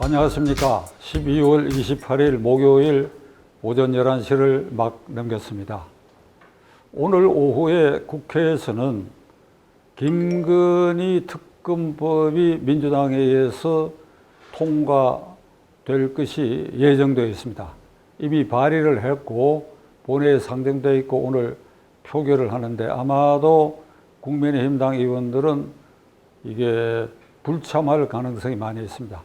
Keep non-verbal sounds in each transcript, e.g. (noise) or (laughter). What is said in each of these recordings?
안녕하십니까. 12월 28일 목요일 오전 11시를 막 넘겼습니다. 오늘 오후에 국회에서는 김건희 특검법이 민주당에 의해서 통과될 것이 예정되어 있습니다. 이미 발의를 했고 본회의에 상정되어 있고 오늘 표결을 하는데 아마도 국민의힘당 의원들은 이게 불참할 가능성이 많이 있습니다.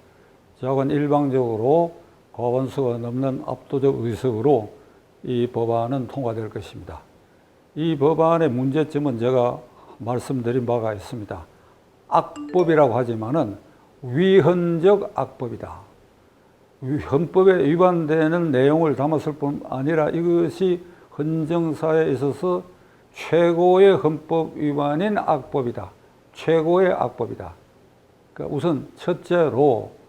저건 일방적으로 과반수가 넘는 압도적 의석으로 이 법안은 통과될 것입니다. 이 법안의 문제점은 제가 말씀드린 바가 있습니다. 악법이라고 하지만은 위헌적 악법이다. 위- 헌법에 위반되는 내용을 담았을 뿐 아니라 이것이 헌정사에 있어서 최고의 헌법 위반인 악법이다. 최고의 악법이다. 그러니까 우선 첫째로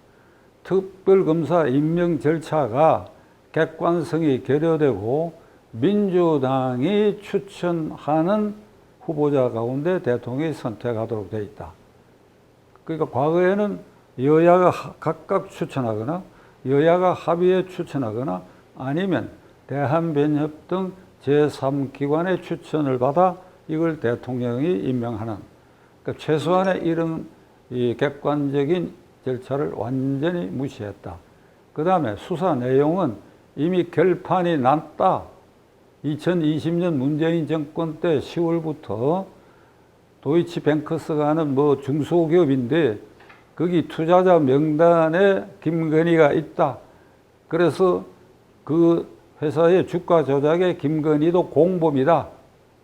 특별검사 임명 절차가 객관성이 결여되고 민주당이 추천하는 후보자 가운데 대통령이 선택하도록 되어 있다. 그러니까 과거에는 여야가 하- 각각 추천하거나 여야가 합의해 추천하거나 아니면 대한변협 등 제3기관의 추천을 받아 이걸 대통령이 임명하는 그러니까 최소한의 이런 이 객관적인 절차를 완전히 무시했다. 그 다음에 수사 내용은 이미 결판이 났다. 2020년 문재인 정권 때 10월부터 도이치뱅크스가 하는 뭐 중소기업인데 거기 투자자 명단에 김건희가 있다. 그래서 그 회사의 주가 조작에 김건희도 공범이다.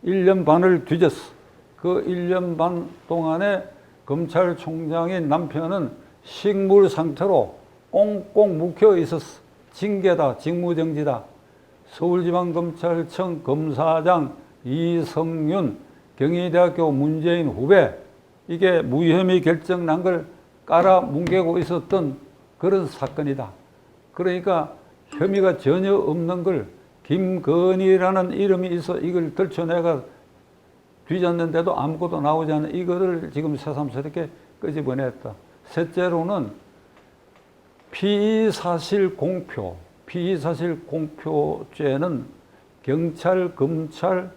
1년 반을 뒤졌어. 그 1년 반 동안에 검찰총장인 남편은 식물 상태로 꽁꽁 묵혀 있었어. 징계다, 직무정지다. 서울지방검찰청 검사장 이성윤, 경희대학교 문재인 후배, 이게 무혐의 결정 난 걸 깔아 뭉개고 있었던 그런 사건이다. 그러니까 혐의가 전혀 없는 걸 김건희라는 이름이 있어 이걸 들춰내가 뒤졌는데도 아무것도 나오지 않는 이거를 지금 새삼스럽게 끄집어냈다. 셋째로는 피의사실 공표, 피의사실 공표죄는 경찰, 검찰,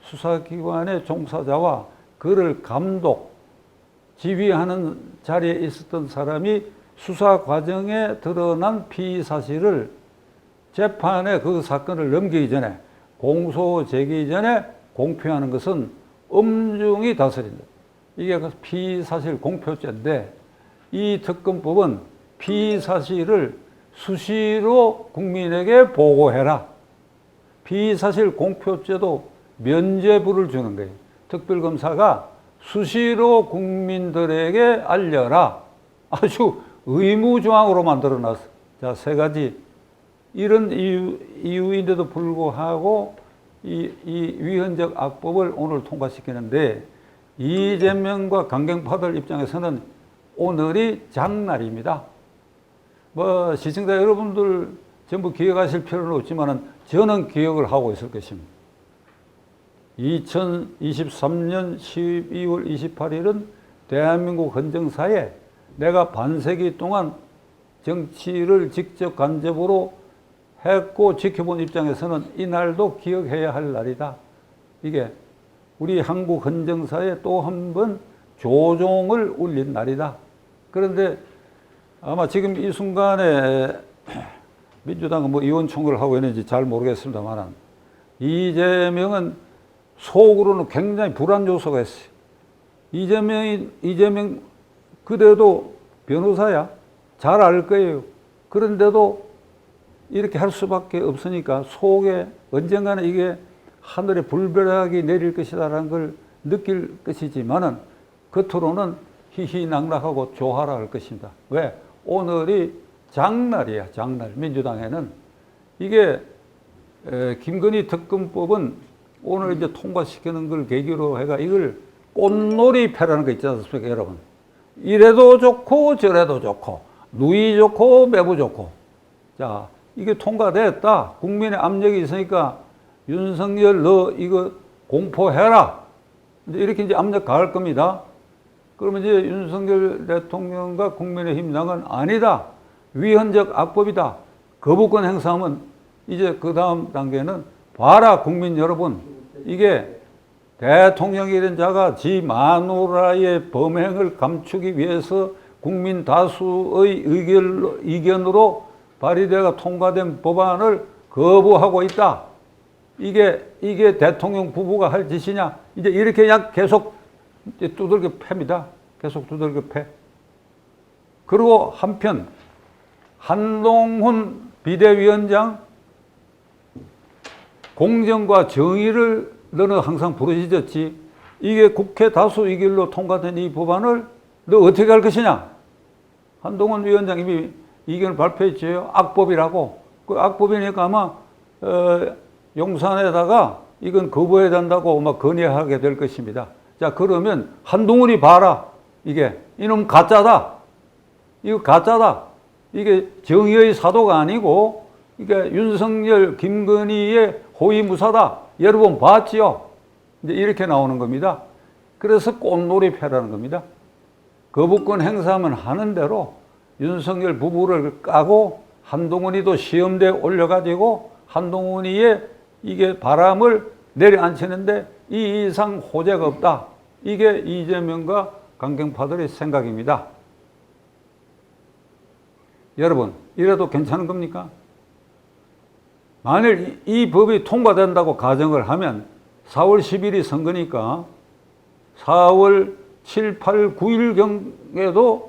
수사기관의 종사자와 그를 감독, 지휘하는 자리에 있었던 사람이 수사 과정에 드러난 피의 사실을 재판에 그 사건을 넘기기 전에 공소 제기 전에 공표하는 것은 엄중히 다스린다. 이게 그 피의 사실 공표죄인데 이 특검법은 피의 사실을 수시로 국민에게 보고해라. 피의 사실 공표죄도 면죄부를 주는 거예요. 특별검사가 수시로 국민들에게 알려라. 아주 의무조항으로 만들어놨어. 자, 세 가지. 이런 이유, 이유인데도 불구하고 이, 이 위헌적 악법을 오늘 통과시키는데 이재명과 강경파들 입장에서는 오늘이 장날입니다. 뭐 시청자 여러분들 전부 기억하실 필요는 없지만은 저는 기억을 하고 있을 것입니다. 2023년 12월 28일은 대한민국 헌정사에 내가 반세기 동안 정치를 직접 간접으로 했고 지켜본 입장에서는 이 날도 기억해야 할 날이다. 이게 우리 한국 헌정사에 또 한 번 조종을 울린 날이다. 그런데 아마 지금 이 순간에 (clears throat) 민주당은 뭐 의원총회를 하고 있는지 잘 모르겠습니다만 이재명은 속으로는 굉장히 불안 요소가 있어요. 이재명이, 이재명 그대도 변호사야. 잘 알 거예요. 그런데도 이렇게 할 수밖에 없으니까 속에 언젠가는 이게 하늘에 불벼락이 내릴 것이다라는 걸 느낄 것이지만은 겉으로는 희희낙낙하고 조하라 할 것입니다. 왜? 오늘이 장날이야, 장날. 민주당에는. 이게 에, 김건희 특검법은 오늘 이제 통과시키는 걸 계기로 해가 이걸 꽃놀이 패라는 거 있지 않습니까, 여러분? 이래도 좋고 저래도 좋고 누이 좋고 매부 좋고 자 이게 통과됐다 국민의 압력이 있으니까 윤석열 너 이거 공포해라 이렇게 이제 압력 가할 겁니다 그러면 이제 윤석열 대통령과 국민의힘 당은 아니다 위헌적 악법이다. 거부권 행사하면 이제 그 다음 단계는 봐라 국민 여러분 이게 대통령이란 자가 지 마누라의 범행을 감추기 위해서 국민 다수의 의견, 이견으로 발의되어 통과된 법안을 거부하고 있다. 이게 이게 대통령 부부가 할 짓이냐? 이제 이렇게 그냥 계속 이제 두들겨 팹니다. 계속 두들겨 패. 그리고 한편 한동훈 비대위원장 공정과 정의를 너는 항상 부르짖었지. 이게 국회 다수 의결로 통과된 이 법안을 너 어떻게 할 것이냐? 한동훈 위원장 이미 의견을 발표했죠. 악법이라고. 그 악법이니까 아마 어, 용산에다가 이건 거부해야 된다고 아마 건의하게 될 것입니다. 자 그러면 한동훈이 봐라. 이게 이놈 가짜다. 이거 가짜다. 이게 정의의 사도가 아니고 이게 윤석열, 김건희의 호위무사다. 여러분 봤지요? 이제 이렇게 나오는 겁니다. 그래서 꽃놀이 패라는 겁니다. 거부권 행사하면 하는 대로 윤석열 부부를 까고 한동훈이도 시험대에 올려가지고 한동훈이의 이게 바람을 내려앉히는데 이 이상 호재가 없다. 이게 이재명과 강경파들의 생각입니다. 여러분, 이래도 괜찮은 겁니까? 만일 이, 이 법이 통과된다고 가정을 하면 4월 10일이 선거니까 4월 7, 8, 9일경에도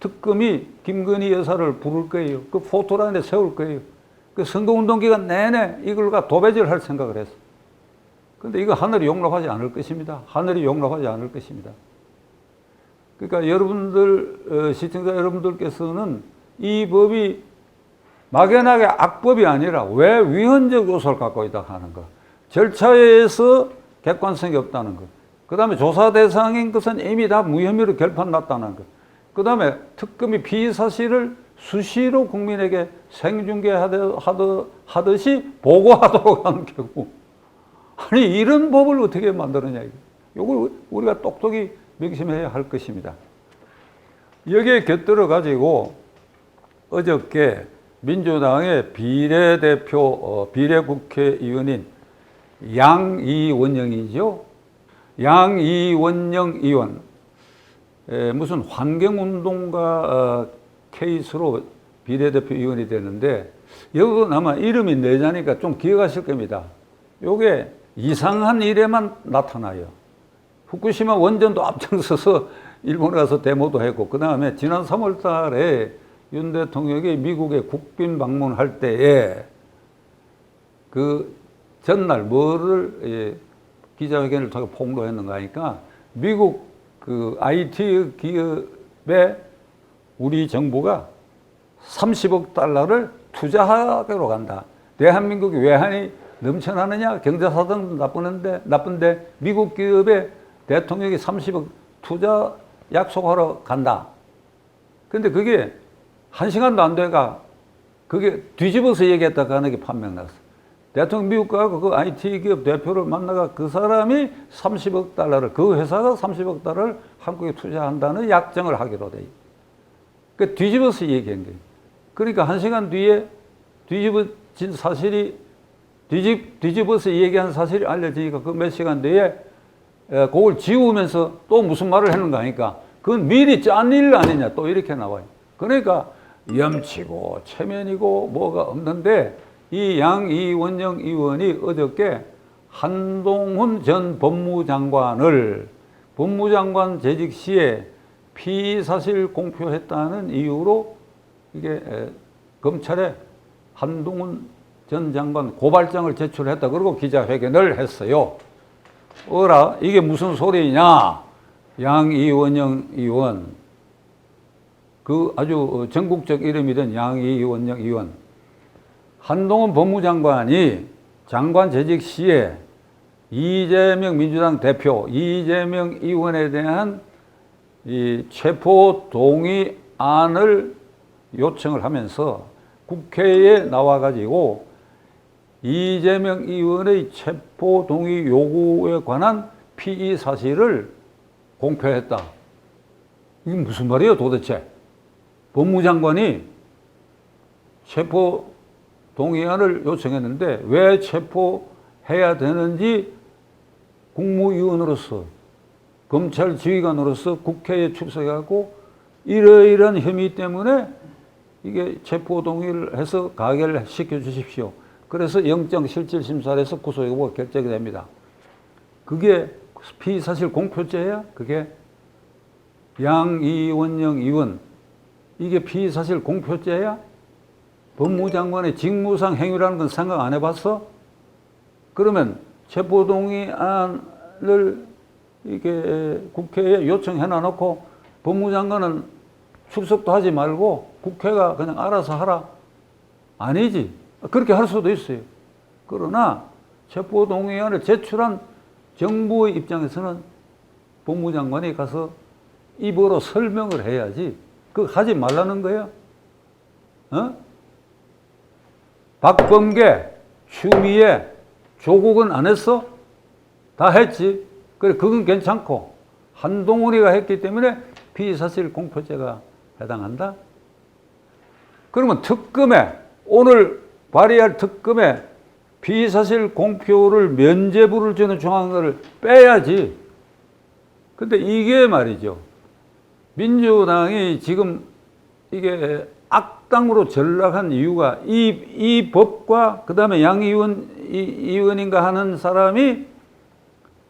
특검이 김건희 여사를 부를 거예요. 그 포토라인에 세울 거예요. 그 선거운동 기간 내내 이걸가 도배질 할 생각을 했어. 근데 이거 하늘이 용납하지 않을 것입니다. 하늘이 용납하지 않을 것입니다. 그러니까 여러분들, 어, 시청자 여러분들께서는 이 법이 막연하게 악법이 아니라 왜 위헌적 요소를 갖고 있다 하는 것. 절차에서 객관성이 없다는 것. 그 다음에 조사 대상인 것은 이미 다 무혐의로 결판 났다는 것. 그 다음에 특검이 피의 사실을 수시로 국민에게 생중계하듯이 보고하도록 하는 (laughs) 경우. 아니, 이런 법을 어떻게 만들었냐. 이걸 우리가 똑똑히 명심해야 할 것입니다. 여기에 곁들여 가지고 어저께 민주당의 비례대표, 어, 비례국회의원인 양이원영이죠. 양이원영 의원. 에, 무슨 환경운동가 어, 케이스로 비례대표 의원이 되는데, 여러분 아마 이름이 내자니까 좀 기억하실 겁니다. 요게 이상한 일에만 나타나요. 후쿠시마 원전도 앞장서서 일본에 가서 데모도 했고, 그 다음에 지난 3월 달에 윤 대통령이 미국에 국빈 방문할 때에 그 전날 뭐를 예, 기자회견을 통해 폭로했는가 하니까 미국 그 IT 기업에 우리 정부가 30억 달러를 투자하기로 간다. 대한민국이 외환이 넘쳐나느냐? 경제사정 나쁘는데, 나쁜데 미국 기업에 대통령이 30억 투자 약속하러 간다. 근데 그게 한 시간도 안 돼가 그게 뒤집어서 얘기했다가 하는 게 판명 났어. 대통령 미국 가고 그 IT 기업 대표를 만나가 그 사람이 30억 달러를 그 회사가 30억 달러를 한국에 투자한다는 약정을 하기로 돼. 그 뒤집어서 얘기한 거예요. 그러니까 한 시간 뒤에 뒤집어진 사실이 뒤집 뒤집어서 얘기한 사실이 알려지니까 그 몇 시간 뒤에 그걸 지우면서 또 무슨 말을 했는가 하니까 그건 미리 짠 일 아니냐 또 이렇게 나와요. 그러니까 염치고 체면이고 뭐가 없는데 이 양 이원영 의원이 어저께 한동훈 전 법무장관을 법무장관 재직 시에 피사실 공표했다는 이유로 이게 검찰에 한동훈 전 장관 고발장을 제출했다 그러고 기자회견을 했어요. 어라 이게 무슨 소리냐? 양이원영 의원 그 아주 전국적 이름이 된 양이원영 의원 한동훈 법무장관이 장관 재직 시에 이재명 민주당 대표 이재명 의원에 대한 이 체포 동의안을 요청을 하면서 국회에 나와 가지고 이재명 의원의 체포 동의 요구에 관한 피의 사실을 공표했다. 이게 무슨 말이에요, 도대체? 법무장관이 체포 동의안을 요청했는데 왜 체포해야 되는지 국무위원으로서 검찰 지휘관으로서 국회에 출석하고 이러이러한 혐의 때문에 이게 체포 동의를 해서 가결 시켜 주십시오. 그래서 영장 실질 심사를 해서 구속 여부가 결정이 됩니다. 그게 피사실 공표죄야? 그게 양 이원영 의원 이게 피사실 공표죄야? 법무장관의 직무상 행위라는 건 생각 안 해봤어? 그러면 체포동의안을 이게 국회에 요청해 놔놓고 법무장관은 출석도 하지 말고 국회가 그냥 알아서 하라. 아니지. 그렇게 할 수도 있어요. 그러나 체포동의안을 제출한 정부의 입장에서는 법무장관이 가서 입으로 설명을 해야지. 그거 하지 말라는 거예요. 어? 박범계, 추미애, 조국은 안 했어? 다 했지. 그래, 그건 괜찮고. 한동훈이가 했기 때문에 비사실 공표죄가 해당한다? 그러면 특검에, 오늘 발의할 특검에 비사실 공표를 면제부를 주는 조항을 빼야지. 근데 이게 말이죠. 민주당이 지금 이게 악당으로 전락한 이유가 이, 이 법과 그 다음에 양 의원, 이, 의원인가 하는 사람이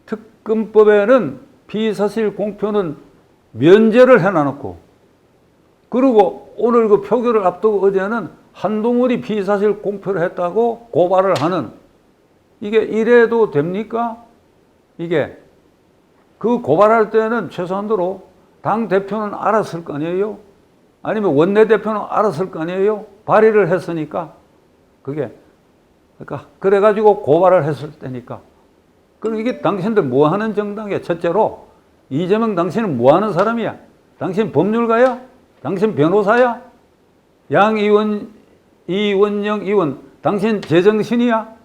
특검법에는 비사실 공표는 면제를 해놔놓고 그리고 오늘 그 표결을 앞두고 어제는 한동훈이 비사실 공표를 했다고 고발을 하는 이게 이래도 됩니까? 이게 그 고발할 때는 최소한도로 당 대표는 알았을 거 아니에요? 아니면 원내 대표는 알았을 거 아니에요? 발의를 했으니까. 그게. 그러니까, 그래가지고 고발을 했을 때니까. 그럼 이게 당신들 뭐 하는 정당이야? 첫째로, 이재명 당신은 뭐 하는 사람이야? 당신 법률가야? 당신 변호사야? 양 의원, 이원영 의원, 당신 제정신이야?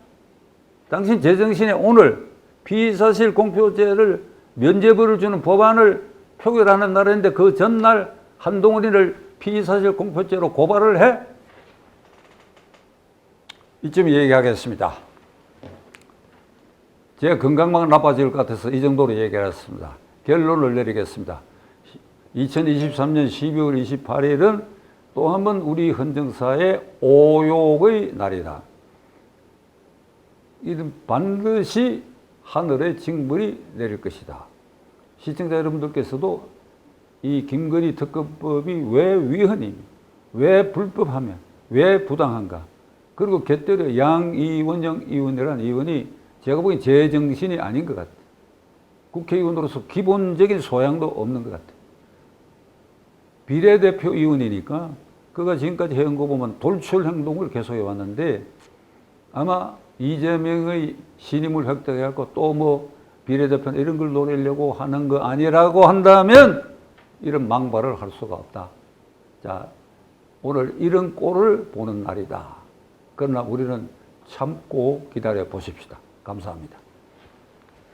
당신 제정신에 오늘 비사실 공표죄를 면제부를 주는 법안을 표결하는 날인데 그 전날 한동훈이를 피의사실 공표죄로 고발을 해? 이쯤 얘기하겠습니다. 제 건강만 나빠질 것 같아서 이 정도로 얘기하겠습니다. 결론을 내리겠습니다. 2023년 12월 28일은 또 한 번 우리 헌정사의 오욕의 날이다. 이는 반드시 하늘의 징벌이 내릴 것이다. 시청자 여러분들께서도 이 김건희 특검법이 왜 위헌이, 왜 불법하며, 왜 부당한가. 그리고 곁들여 양이원영 의원이라는 의원이 제가 보기엔 제 정신이 아닌 것 같아요. 국회의원으로서 기본적인 소양도 없는 것 같아요. 비례대표 의원이니까 그가 지금까지 해온 거 보면 돌출 행동을 계속해 왔는데 아마 이재명의 신임을 획득해갖고 또 뭐 비례대표는 이런 걸 노리려고 하는 거 아니라고 한다면 이런 망발을 할 수가 없다. 자, 오늘 이런 꼴을 보는 날이다. 그러나 우리는 참고 기다려 보십시다. 감사합니다.